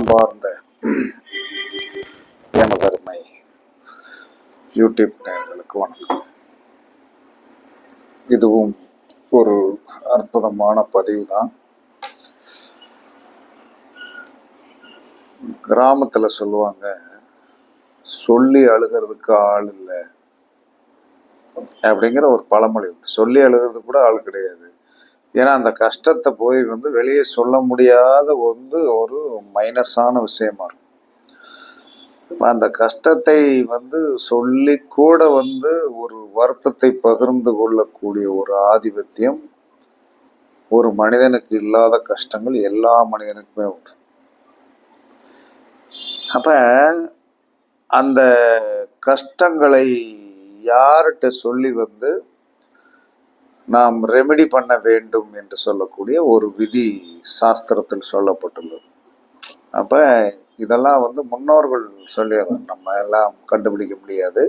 அன்பார்ந்த எனதருமை யூடியூப் நேர்களுக்கு வணக்கம். இதுவும் ஒரு அற்புதமான பதிவு தான் கிராமத்தில் சொல்லுவாங்க சொல்லி அழுகிறதுக்கு ஆள் இல்லை அப்படிங்கிற ஒரு பழமொழி உண்டு. சொல்லி அழுகிறது கூட ஆள் கிடையாது. ஏன்னா அந்த கஷ்டத்தை போய் வந்து வெளியே சொல்ல முடியாத வந்து ஒரு மைனஸான விஷயமா இருக்கும். அந்த கஷ்டத்தை வந்து சொல்லி கூட வந்து ஒரு வருத்தத்தை பகிர்ந்து கொள்ளக்கூடிய ஒரு ஆதிபத்தியம் ஒரு மனிதனுக்கு இல்லாத கஷ்டங்கள் எல்லா மனிதனுக்குமே உண்டு. அப்ப அந்த கஷ்டங்களை யார்கிட்ட சொல்லி வந்து நாம் ரெமெடி பண்ண வேண்டும் என்று சொல்லக்கூடிய ஒரு விதி சாஸ்திரத்தில் சொல்லப்பட்டுள்ளது. அப்போ இதெல்லாம் வந்து முன்னோர்கள் சொல்லியது. நம்ம எல்லாம் கண்டுபிடிக்க முடியாது.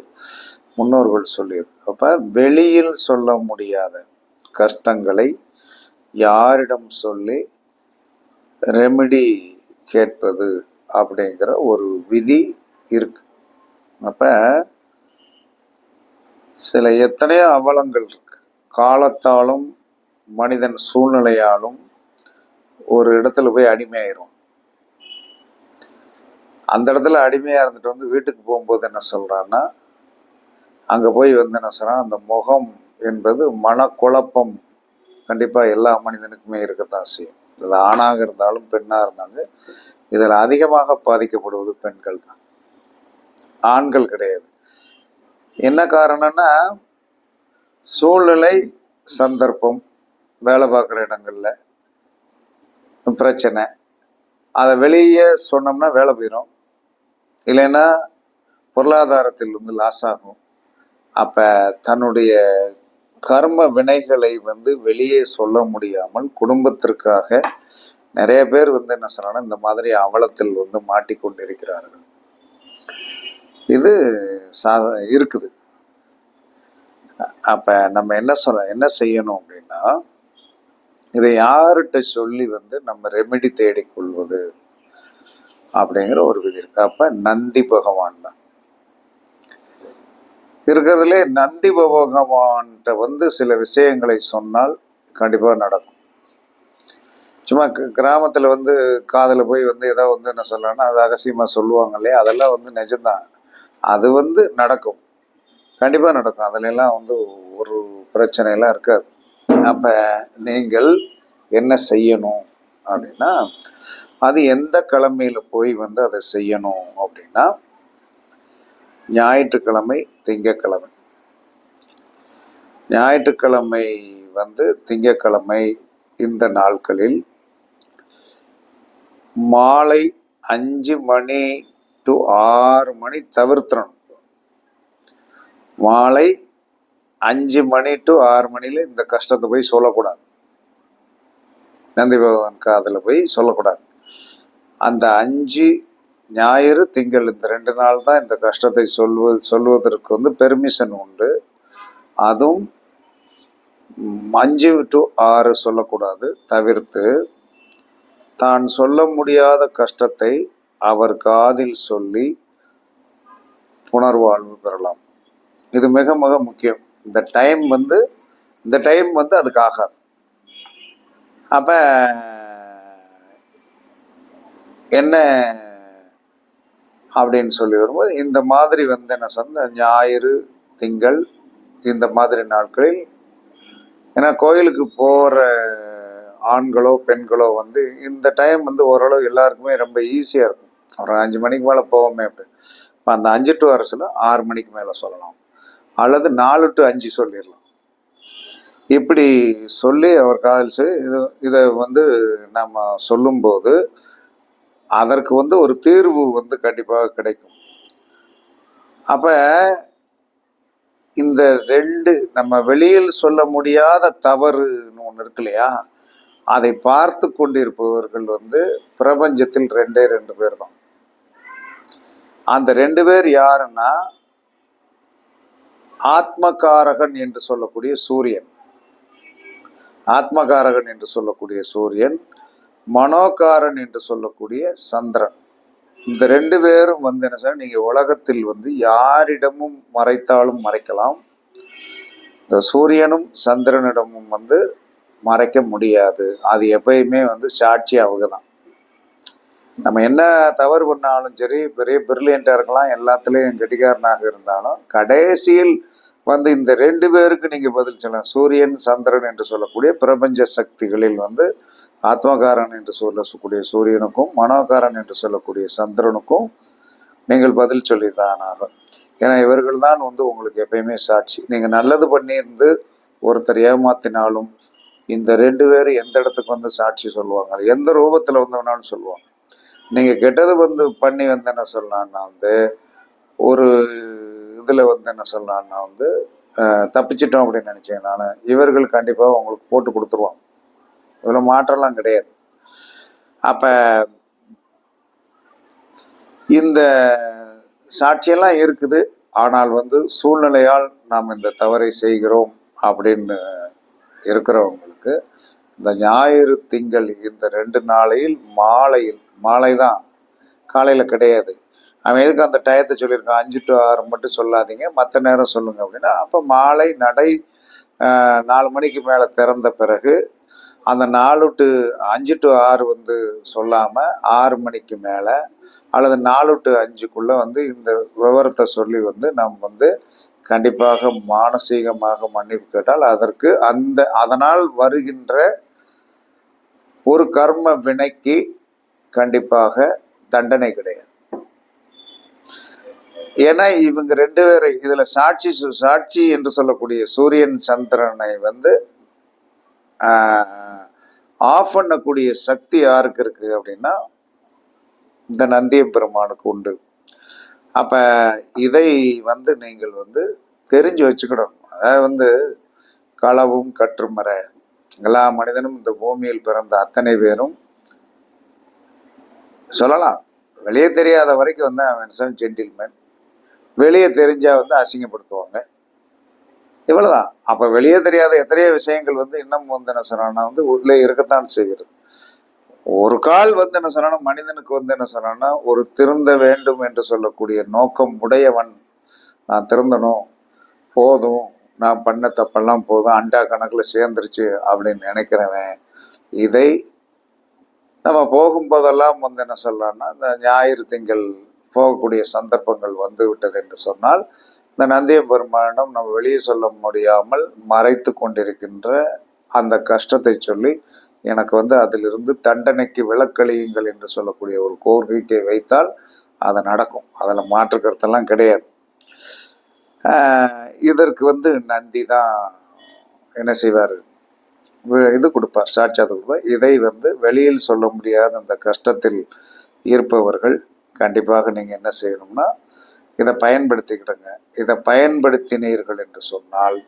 முன்னோர்கள் சொல்லியது. அப்போ வெளியில் சொல்ல முடியாத கஷ்டங்களை யாரிடம் சொல்லி ரெமெடி கேட்பது அப்படிங்கிற ஒரு விதி இருக்கு. அப்போ சில எத்தனையோ அவலங்கள் இருக்கு. காலத்தாலும் மனிதன் சூழ்நிலையாலும் ஒரு இடத்துல போய் அடிமையாயிரும். அந்த இடத்துல அடிமையாக இருந்துட்டு வந்து வீட்டுக்கு போகும்போது என்ன சொல்கிறான்னா அங்கே போய் வந்து என்ன சொல்கிறான் அந்த முகம் என்பது மனக்குழப்பம். கண்டிப்பாக எல்லா மனிதனுக்குமே இருக்கத்தான் செய்யும். இது ஆணாக இருந்தாலும் பெண்ணாக இருந்தாலும் இதில் அதிகமாக பாதிக்கப்படுவது பெண்கள் தான் ஆண்கள் கிடையாது. என்ன காரணம்னா சூழ்நிலை சந்தர்ப்பம் வேலை பார்க்குற இடங்களில் பிரச்சனை. அதை வெளியே சொன்னோம்னா வேலை போயிடும் இல்லைன்னா பொருளாதாரத்தில் வந்து லாஸ் ஆகும். அப்போ தன்னுடைய கர்ம வினைகளை வந்து வெளியே சொல்ல முடியாமல் குடும்பத்திற்காக நிறைய பேர் வந்து என்ன சொல்றாங்கன்னா இந்த மாதிரி அவலத்தில் வந்து மாட்டிக்கொண்டிருக்கிறார்கள். இது சா இருக்குது. அப்போ நம்ம என்ன சொல்ல என்ன செய்யணும் அப்படின்னா இதை யார்கிட்ட சொல்லி வந்து நம்ம ரெமெடி தேடிக்கொள்வது அப்படிங்கிற ஒரு விதி இருக்கு. அப்ப நந்தி பகவான் தான். இருக்கிறதுலே நந்தி பகவான்கிட்ட வந்து சில விஷயங்களை சொன்னால் கண்டிப்பாக நடக்கும். சும்மா கிராமத்தில் வந்து காதில் போய் வந்து ஏதோ வந்து என்ன சொல்லலாம்னா ரகசியமாக சொல்லுவாங்க இல்லையா? அதெல்லாம் வந்து நிஜம்தான். அது வந்து நடக்கும். கண்டிப்பாக நடக்கும். அதிலெல்லாம் வந்து ஒரு பிரச்சனையெல்லாம் இருக்காது. அப்போ நீங்கள் என்ன செய்யணும் அப்படின்னா அது எந்த கிழமையில் போய் வந்து அதை செய்யணும் அப்படின்னா ஞாயிற்றுக்கிழமை திங்கட்கிழமை ஞாயிற்றுக்கிழமை வந்து திங்கக்கிழமை இந்த நாட்களில் மாலை அஞ்சு மணி டு ஆறு மணி தவிர்த்துறணும் மாலை அஞ்சு மணி டு ஆறு மணியில் இந்த கஷ்டத்தை போய் சொல்லக்கூடாது. நந்தி பகவான் காதில் போய் சொல்லக்கூடாது. அந்த அஞ்சு ஞாயிறு திங்கள் இந்த ரெண்டு நாள் தான் இந்த கஷ்டத்தை சொல்வது சொல்வதற்கு வந்து பெர்மிஷன் உண்டு. அதுவும் அஞ்சு டு ஆறு சொல்லக்கூடாது. தவிர்த்து தான் சொல்ல முடியாத கஷ்டத்தை அவர் காதில் சொல்லி புனர்வாழ்வு பெறலாம். இது மிக மிக முக்கியம். இந்த டைம் வந்து இந்த டைம் வந்து அதுக்கு ஆகாது. அப்ப என்ன அப்படின்னு சொல்லி வரும்போது இந்த மாதிரி வந்து என்ன சொன்ன ஞாயிறு திங்கள் இந்த மாதிரி நாட்களில் ஏன்னா கோயிலுக்கு போகிற ஆண்களோ பெண்களோ வந்து இந்த டைம் வந்து ஓரளவு எல்லாருக்குமே ரொம்ப ஈஸியாக இருக்கும். ஒரு அஞ்சு மணிக்கு மேலே போவோமே அப்படின்னு இப்போ அந்த அஞ்சு டு ஆறு ஆறு மணிக்கு மேலே சொல்லலாம். அல்லது நாலு டு அஞ்சு சொல்லிடலாம். இப்படி சொல்லி அவர் காதல் செய் இது இதை வந்து நம்ம சொல்லும்போது அதற்கு வந்து ஒரு தீர்வு வந்து கண்டிப்பாக கிடைக்கும். அப்போ இந்த ரெண்டு நம்ம வெளியில் சொல்ல முடியாத தவறுன்னு ஒன்று இருக்கு இல்லையா? அதை பார்த்து கொண்டிருப்பவர்கள் வந்து பிரபஞ்சத்தில் ரெண்டே ரெண்டு பேர் தான். அந்த ரெண்டு பேர் யாருன்னா ஆத்மகாரகன் என்று சொல்லக்கூடிய சூரியன். ஆத்மகாரகன் என்று சொல்லக்கூடிய சூரியன் மனோகாரன் என்று சொல்லக்கூடிய சந்திரன். இந்த ரெண்டு பேரும் வந்து என்ன சார் நீங்க உலகத்தில் வந்து யாரிடமும் மறைத்தாலும் மறைக்கலாம். இந்த சூரியனும் சந்திரனிடமும் வந்து மறைக்க முடியாது. அது எப்பயுமே வந்து சாட்சி அவங்க தான் நம்ம என்ன தவறு பண்ணாலும் சரி பெரிய பிரில்லியண்டாக இருக்கலாம் எல்லாத்துலேயும் கெட்டிக்காரனாக இருந்தாலும் கடைசியில் வந்து இந்த ரெண்டு பேருக்கு நீங்கள் பதில் சொல்லலாம். சூரியன் சந்திரன் என்று சொல்லக்கூடிய பிரபஞ்ச சக்திகளில் வந்து ஆத்மகாரன் என்று சொல்லக்கூடிய சூரியனுக்கும் மனோகாரன் என்று சொல்லக்கூடிய சந்திரனுக்கும் நீங்கள் பதில் சொல்லிதான் ஆகும் ஏன்னா இவர்கள் தான் வந்து உங்களுக்கு எப்பயுமே சாட்சி. நீங்கள் நல்லது பண்ணியிருந்து ஒருத்தர் ஏமாத்தினாலும் இந்த ரெண்டு பேர் எந்த இடத்துக்கு வந்து சாட்சி சொல்லுவாங்க? எந்த ரூபத்தில் வந்து வேணாலும் சொல்லுவாங்க. நீங்கள் கெட்டது வந்து பண்ணி வந்து என்ன சொல்லலாம்னா வந்து ஒரு இடத்துல வந்து என்ன சொல்லலாம்னா வந்து தப்பிச்சிட்டோம் அப்படின்னு நினச்சேன் நான். இவர்கள் கண்டிப்பாக உங்களுக்கு போட்டு கொடுத்துருவாங்க. இவ்வளோ மாற்றம்லாம் கிடையாது. அப்போ இந்த சாட்சியெல்லாம் இருக்குது. ஆனால் வந்து சூழ்நிலையால் நாம் இந்த தவறை செய்கிறோம் அப்படின்னு இருக்கிறவங்களுக்கு இந்த ஞாயிறு திங்கள் இந்த ரெண்டு நாளையில் மாலையில் மாலை தான் காலையில் கிடையாது. அவன் எதுக்கு அந்த டயத்தை சொல்லியிருக்கான்? அஞ்சு டு ஆறு மட்டும் சொல்லாதீங்க. மற்ற நேரம் சொல்லுங்கள் அப்படின்னா அப்போ மாலை நடை நாலு மணிக்கு மேலே திறந்த பிறகு அந்த நாலு டு அஞ்சு டு ஆறு வந்து சொல்லாமல் ஆறு மணிக்கு மேலே அல்லது நாலு டு அஞ்சுக்குள்ளே வந்து இந்த விவரத்தை சொல்லி வந்து நாம் வந்து கண்டிப்பாக மானசீகமாக மன்னிப்பு கேட்டால் அதற்கு அந்த அதனால் வருகின்ற ஒரு கர்ம வினைக்கு கண்டிப்பாக தண்டனை கிடையாது. ஏன்னா இவங்க ரெண்டு பேரை இதுல சாட்சி சு- சாட்சி என்று சொல்லக்கூடிய சூரியன் சந்திரனை வந்து ஆஃப் பண்ணக்கூடிய சக்தி யாருக்கு இருக்கு அப்படின்னா இந்த நந்திய பெருமானுக்கு உண்டு. அப்ப இதை வந்து நீங்கள் வந்து தெரிஞ்சு வச்சுக்கணும். அதாவது வந்து களவும் கற்றுமறை எல்லா மனிதனும் இந்த பூமியில் பிறந்த அத்தனை பேரும் சொல்லலாம். வெளியே தெரியாத வரைக்கும் வந்து அவன் ஜென்டில்மேன் வெளியே தெரிஞ்சால் வந்து அசிங்கப்படுத்துவாங்க. இவ்வளோதான் அப்போ வெளியே தெரியாத எத்தனையோ விஷயங்கள் வந்து இன்னும் வந்து என்ன சொன்னா வந்து உள்ளே இருக்கத்தான் செய்கிறது. ஒரு கால் வந்து என்ன சொன்னா மனிதனுக்கு வந்து என்ன சொன்னா ஒரு திருந்த வேண்டும் என்று சொல்லக்கூடிய நோக்கம் உடையவன் நான் திருந்தணும் போதும் நான் பண்ண தப்பெல்லாம் போதும் அண்டா கணக்கில் சேர்ந்துருச்சு அப்படின்னு நினைக்கிறவன் இதை நம்ம போகும்போதெல்லாம் வந்து என்ன சொல்லலாம்னா இந்த ஞாயிறு திங்கள் போகக்கூடிய சந்தர்ப்பங்கள் வந்து விட்டது என்று சொன்னால் இந்த நந்திய பெருமானிடம் நம்ம வெளியே சொல்ல முடியாமல் மறைத்து கொண்டிருக்கின்ற அந்த கஷ்டத்தை சொல்லி எனக்கு வந்து அதிலிருந்து தண்டனைக்கு விளக்களியுங்கள் என்று சொல்லக்கூடிய ஒரு கோரிக்கை வைத்தால் அது நடக்கும். அதில் மாற்று கருத்தெல்லாம் கிடையாது. இதற்கு வந்து நந்தி தான் என்ன செய்வார்? இது கொடுப்பார் சாட்சாத் கொடுப்பார். இதை வந்து வெளியில் சொல்ல முடியாத அந்த கஷ்டத்தில் இருப்பவர்கள் கண்டிப்பாக நீங்கள் என்ன செய்யணும்னா இதை பயன்படுத்திக்கிடுங்க. இதை பயன்படுத்தினீர்கள் என்று சொன்னால்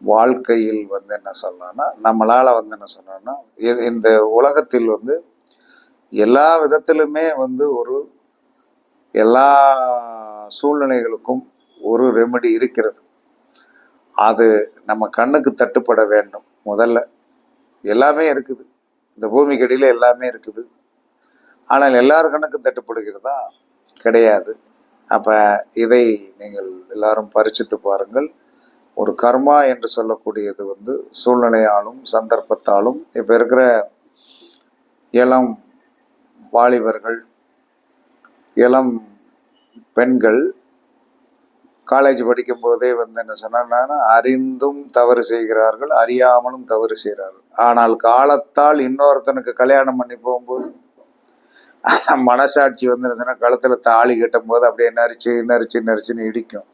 வாழ்க்கையில் வந்து என்ன சொல்லணும்னா நம்மளால் வந்து என்ன சொல்லணும்னா இது- இந்த உலகத்தில் வந்து எல்லா விதத்திலுமே வந்து ஒரு எல்லா சூழ்நிலைகளுக்கும் ஒரு ரெமெடி இருக்கிறது. அது நம்ம கண்ணுக்கு தட்டுப்பட வேண்டும். முதல்ல எல்லாமே இருக்குது. இந்த பூமிக்கு அடியில் எல்லாமே இருக்குது. ஆனால் எல்லார் கண்ணுக்கும் தட்டுப்படுகிறதா? கிடையாது. அப்போ இதை நீங்கள் எல்லாரும் பரிசித்து பாருங்கள். ஒரு கர்மா என்று சொல்லக்கூடியது வந்து சூழ்நிலையாலும் சந்தர்ப்பத்தாலும் இப்போ இருக்கிற இளம் வாலிபர்கள் இளம் பெண்கள் காலேஜ் படிக்கும்போதே வந்து என்ன சொன்னா அறிந்தும் தவறு செய்கிறார்கள் அறியாமலும் தவறு செய்கிறார்கள். ஆனால் காலத்தால் இன்னொருத்தனுக்கு கல்யாணம் பண்ணி போகும்போது மனசாட்சி வந்து என்ன சொன்னா கழுத்துல தாலி கட்டும் போது அப்படியே நரிச்சு நரிச்சு நரிச்சுன்னு இடிக்கும்.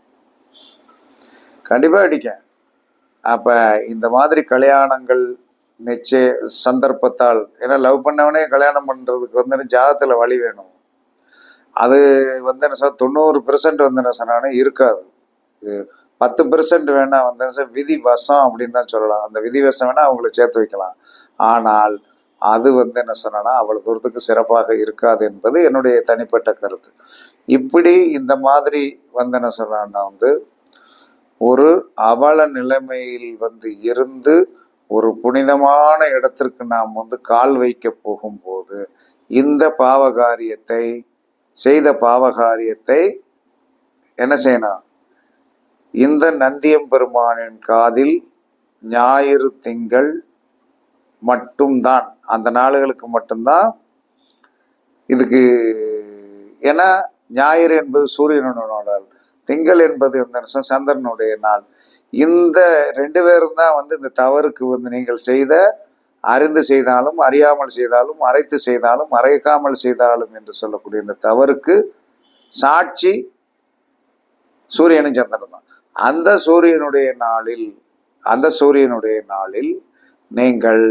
கண்டிப்பா இடிக்கும். அப்ப இந்த மாதிரி கல்யாணங்கள் நிச்சய சந்தர்ப்பத்தால் ஏன்னா லவ் பண்ணவனே கல்யாணம் பண்றதுக்கு வந்து ஜாதத்துல வழி வேணும். அது வந்து என்ன சார் தொண்ணூறு பெர்சன்ட் வந்து என்ன சொன்னானே இருக்காது. பத்து பெர்சன்ட் வேணா வந்து விதி வசம் அப்படின்னு தான் சொல்லலாம். அந்த விதி வசம் வேணா அவங்கள சேர்த்து வைக்கலாம். ஆனால் அது வந்து என்ன சொன்னா அவ்வளவு தூரத்துக்கு சிறப்பாக இருக்காது என்பது என்னுடைய தனிப்பட்ட கருத்து. இப்படி இந்த மாதிரி வந்து என்ன சொன்னா வந்து ஒரு அவல நிலைமையில் வந்து இருந்து ஒரு புனிதமான இடத்திற்கு நாம் வந்து கால் வைக்க போகும்போது இந்த பாவகாரியத்தை செய்த பாவகாரியத்தை என்ன செய்யணும்? இந்த நந்தியம்பெருமானின் காதில் ஞாயிறு திங்கள் மட்டும்தான். அந்த நாளுகளுக்கு மட்டும்தான் இதுக்கு ஏன்னா ஞாயிறு என்பது சூரியனோட நாள் திங்கள் என்பது இந்த ச- சந்திரனுடைய நாள். இந்த ரெண்டு பேரும் தான் வந்து இந்த தவறுக்கு வந்து நீங்கள் செய்த அறிந்து செய்தாலும் அறியாமல் செய்தாலும் மறைத்து செய்தாலும் மறைக்காமல் செய்தாலும் என்று சொல்லக்கூடிய இந்த தவறுக்கு சாட்சி சூரியனும் சந்திரன் தான். அந்த சூரியனுடைய நாளில் அந்த சூரியனுடைய நாளில் நீங்கள்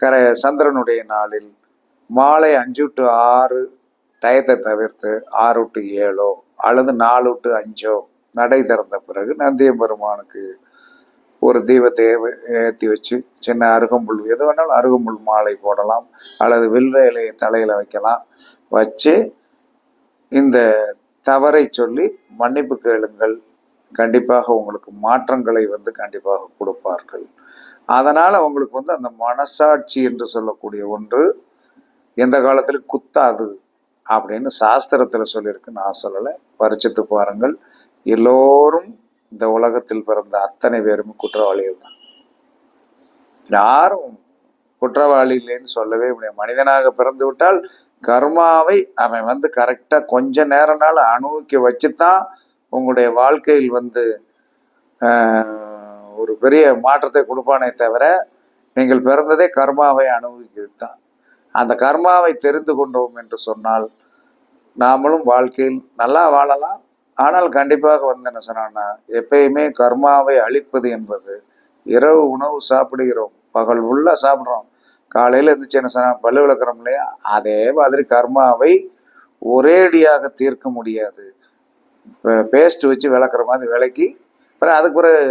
கர சந்திரனுடைய நாளில் மாலை அஞ்சு டு ஆறு டயத்தை தவிர்த்து ஆறு டு ஏழோ அல்லது நாலு டு அஞ்சோ நடை திறந்த பிறகு நந்தியம் பெருமானுக்கு ஒரு தீபத்தை ஏற்றி வச்சு சின்ன அருகம்புல் எது வேணாலும் அருகம்புல் மாலை போடலாம் அல்லது வில்வ இலையை தலையில் வைக்கலாம். வச்சு இந்த தவறை சொல்லி மன்னிப்பு கேளுங்கள். கண்டிப்பாக உங்களுக்கு மாற்றங்களை வந்து கண்டிப்பாக கொடுப்பார்கள். அதனால் உங்களுக்கு வந்து அந்த மனசாட்சி என்று சொல்லக்கூடிய ஒன்று எந்த காலத்திலும் குத்தாது அப்படின்னு சாஸ்திரத்தில் சொல்லியிருக்கு. நான் சொல்லலை. பரிச்சித்து பாருங்கள். எல்லோரும் இந்த உலகத்தில் பிறந்த அத்தனை பேரும் குற்றவாளிகள் தான். யாரும் குற்றவாளி இல்லைன்னு சொல்லவே முடியாது. மனிதனாக பிறந்து விட்டால் கர்மாவை அவன் வந்து கரெக்டாக கொஞ்ச நேரனால அனுபவிக்க வச்சுத்தான் உங்களுடைய வாழ்க்கையில் வந்து ஒரு பெரிய மாற்றத்தை கொடுப்பானே தவிர நீங்கள் பிறந்ததே கர்மாவை அனுபவிக்கிறது தான் அந்த கர்மாவை தெரிந்து கொண்டோம் என்று சொன்னால் நாமளும் வாழ்க்கையில் நல்லா வாழலாம். ஆனால் கண்டிப்பாக வந்து என்ன சொன்னான்னா எப்பயுமே கர்மாவை அழிப்பது என்பது இரவு உணவு சாப்பிடுகிறோம். பகல் உள்ள சாப்பிட்றோம். காலையில் இருந்துச்சு என்ன சொன்னா பல்லு விளக்குறோம் இல்லையா? அதே மாதிரி கர்மாவை ஒரேடியாக தீர்க்க முடியாது. பேஸ்ட் வச்சு விளக்குற மாதிரி விளக்கி அப்புறம் அதுக்கு பிறகு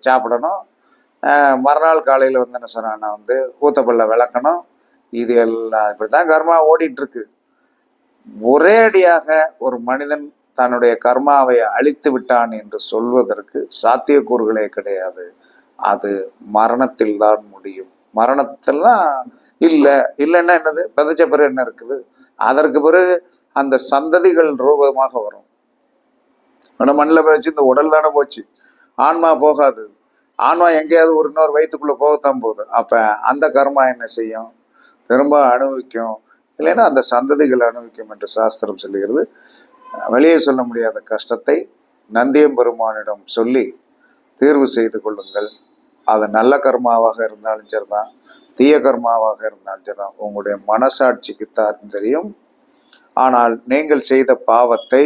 சாப்பிடணும். ஆஹ் மறுநாள் காலையில் வந்து என்ன சொன்னான்னா வந்து ஊத்தப்பல்ல விளக்கணும். இது எல்லாம் இப்படி தான் கர்மா ஓடிட்டு இருக்கு ஒரேடியாக ஒரு மனிதன் தன்னுடைய கர்மாவை அழித்து விட்டான் என்று சொல்வதற்கு சாத்தியக்கூறுகளே கிடையாது. அது மரணத்தில் தான் முடியும். மரணத்தெல்லாம் இல்லை. இல்லைன்னா என்னது? விதைச்ச பிறகு என்ன இருக்குது? அதற்கு பிறகு அந்த சந்ததிகள் ரூபமாக வரும். ஆனா மண்ணில் போச்சு இந்த உடல் தானே போச்சு. ஆன்மா போகாது. ஆன்மா எங்கேயாவது ஒரு இன்னொரு வயிற்றுக்குள்ளே போகத்தான் போகுது. அப்போ அந்த கர்மா என்ன செய்யும்? திரும்ப அனுபவிக்கும். இல்லைன்னா அந்த சந்ததிகள் அனுபவிக்கும் என்று சாஸ்திரம் சொல்லுகிறது. வெளியே சொல்ல முடியாத கஷ்டத்தை நந்தியம் பெருமானிடம் சொல்லி தீர்வு செய்து கொள்ளுங்கள். அது நல்ல கர்மாவாக இருந்தாலும் சரிதான். தீய கர்மாவாக இருந்தாலும் சரிதான். உங்களுடைய மனசாட்சிக்கு தான் தெரியும். ஆனால் நீங்கள் செய்த பாவத்தை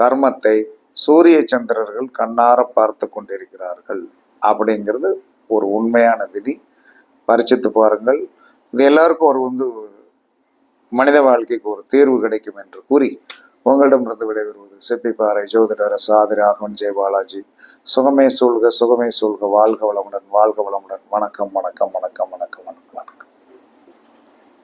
கர்மத்தை சூரிய சந்திரர்கள் கண்ணார பார்த்து கொண்டிருக்கிறார்கள் அப்படிங்கிறது ஒரு உண்மையான விதி. பரிச்சித்து பாருங்கள். இது எல்லாருக்கும் ஒரு வந்து மனித வாழ்க்கைக்கு ஒரு தீர்வு கிடைக்கும் என்று கூறி உங்களிடமிருந்து விடைபெறுவது செப்பிப்பாறை ஜோதிடர் சாதி ராகவன் ஜெய பாலாஜி. சுகமே சூழ்க சுகமே சூழ்க. வாழ்க வளமுடன் வாழ்க வளமுடன். வணக்கம் வணக்கம் வணக்கம் வணக்கம் வணக்கம்.